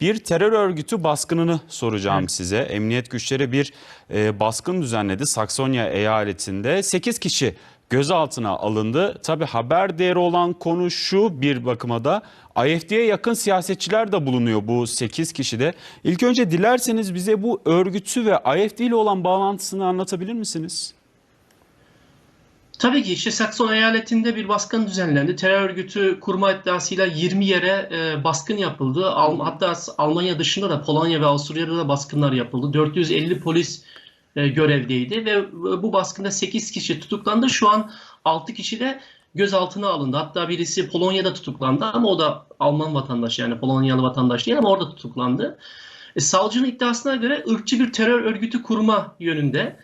Bir terör örgütü baskınını soracağım size. Emniyet güçleri bir e, baskın düzenledi Saksonya eyaletinde. 8 kişi gözaltına alındı. Tabi haber değeri olan konu şu bir bakıma da AFD'ye yakın siyasetçiler de bulunuyor bu 8 kişide. İlk önce dilerseniz bize bu örgütü ve AFD ile olan bağlantısını anlatabilir misiniz? Tabii ki işte Sakson eyaletinde bir baskın düzenlendi. Terör örgütü kurma iddiasıyla 20 yere e, baskın yapıldı. Al- hatta Almanya dışında da Polonya ve Avusturya'da da baskınlar yapıldı. 450 polis e, görevdeydi ve bu baskında 8 kişi tutuklandı. Şu an 6 kişi de gözaltına alındı. Hatta birisi Polonya'da tutuklandı ama o da Alman vatandaşı yani Polonyalı vatandaş değil ama orada tutuklandı. E, savcının iddiasına göre ırkçı bir terör örgütü kurma yönünde.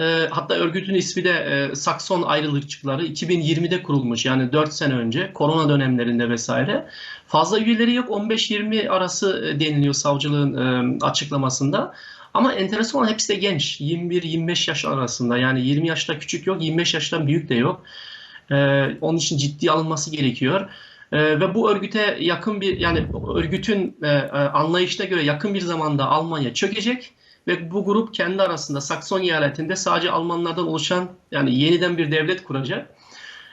E, hatta örgütün ismi de e, Sakson Ayrılıkçıları 2020'de kurulmuş yani 4 sene önce korona dönemlerinde vesaire. Fazla üyeleri yok 15-20 arası e, deniliyor savcılığın e, açıklamasında. Ama enteresan olan hepsi de genç 21-25 yaş arasında yani 20 yaşta küçük yok 25 yaştan büyük de yok. E, onun için ciddi alınması gerekiyor. E, ve bu örgüte yakın bir yani örgütün e, e, anlayışına göre yakın bir zamanda Almanya çökecek ve bu grup kendi arasında Sakson eyaletinde sadece Almanlardan oluşan yani yeniden bir devlet kuracak.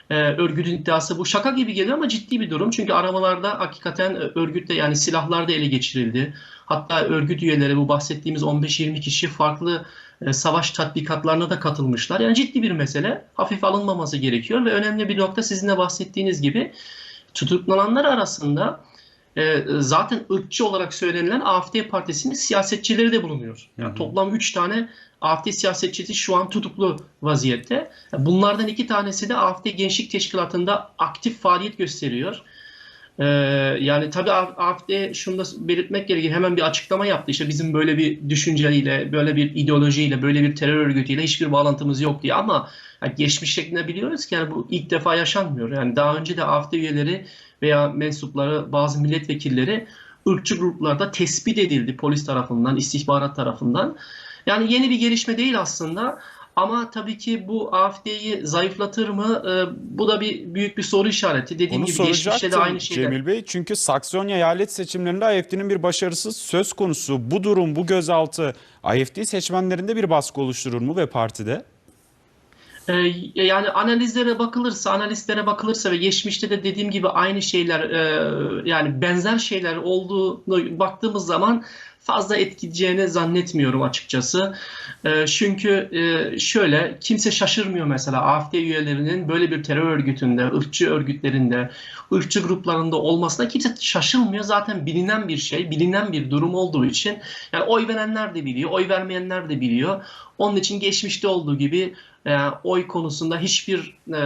Ee, örgütün iddiası bu. Şaka gibi geliyor ama ciddi bir durum. Çünkü aramalarda hakikaten e, örgütte yani silahlar da ele geçirildi. Hatta örgüt üyeleri bu bahsettiğimiz 15-20 kişi farklı e, savaş tatbikatlarına da katılmışlar. Yani ciddi bir mesele. Hafif alınmaması gerekiyor ve önemli bir nokta sizin de bahsettiğiniz gibi tutuklananlar arasında e, zaten ırkçı olarak söylenilen AFD partisinin siyasetçileri de bulunuyor. Yani Hı hı. toplam 3 tane AFD siyasetçisi şu an tutuklu vaziyette. Bunlardan iki tanesi de AFD Gençlik Teşkilatı'nda aktif faaliyet gösteriyor. Ee, yani tabii AFD şunu da belirtmek gerekir. Hemen bir açıklama yaptı. İşte bizim böyle bir düşünceyle, böyle bir ideolojiyle, böyle bir terör örgütüyle hiçbir bağlantımız yok diye. Ama yani geçmiş şeklinde biliyoruz ki yani bu ilk defa yaşanmıyor. Yani daha önce de AFD üyeleri veya mensupları, bazı milletvekilleri ırkçı gruplarda tespit edildi polis tarafından, istihbarat tarafından. Yani yeni bir gelişme değil aslında. Ama tabii ki bu AFD'yi zayıflatır mı? Ee, bu da bir büyük bir soru işareti. Dediğim Onu gibi geçmişte de aynı şeyler. Cemil Bey. Çünkü Saksonya eyalet seçimlerinde AFD'nin bir başarısız söz konusu. Bu durum, bu gözaltı AFD seçmenlerinde bir baskı oluşturur mu ve partide? Ee, yani analizlere bakılırsa, analistlere bakılırsa ve geçmişte de dediğim gibi aynı şeyler, e, yani benzer şeyler olduğunu baktığımız zaman fazla etkileyeceğini zannetmiyorum açıkçası. E, çünkü e, şöyle, kimse şaşırmıyor mesela AFD üyelerinin böyle bir terör örgütünde, ırkçı örgütlerinde, ırkçı gruplarında olmasına kimse şaşırmıyor. Zaten bilinen bir şey, bilinen bir durum olduğu için yani oy verenler de biliyor, oy vermeyenler de biliyor. Onun için geçmişte olduğu gibi e, oy konusunda hiçbir e,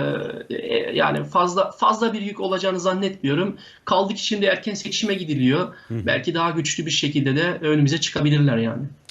e, yani fazla fazla bir yük olacağını zannetmiyorum. Kaldı ki şimdi erken seçime gidiliyor. Belki daha güçlü bir şekilde de önümüze çıkabilirler yani.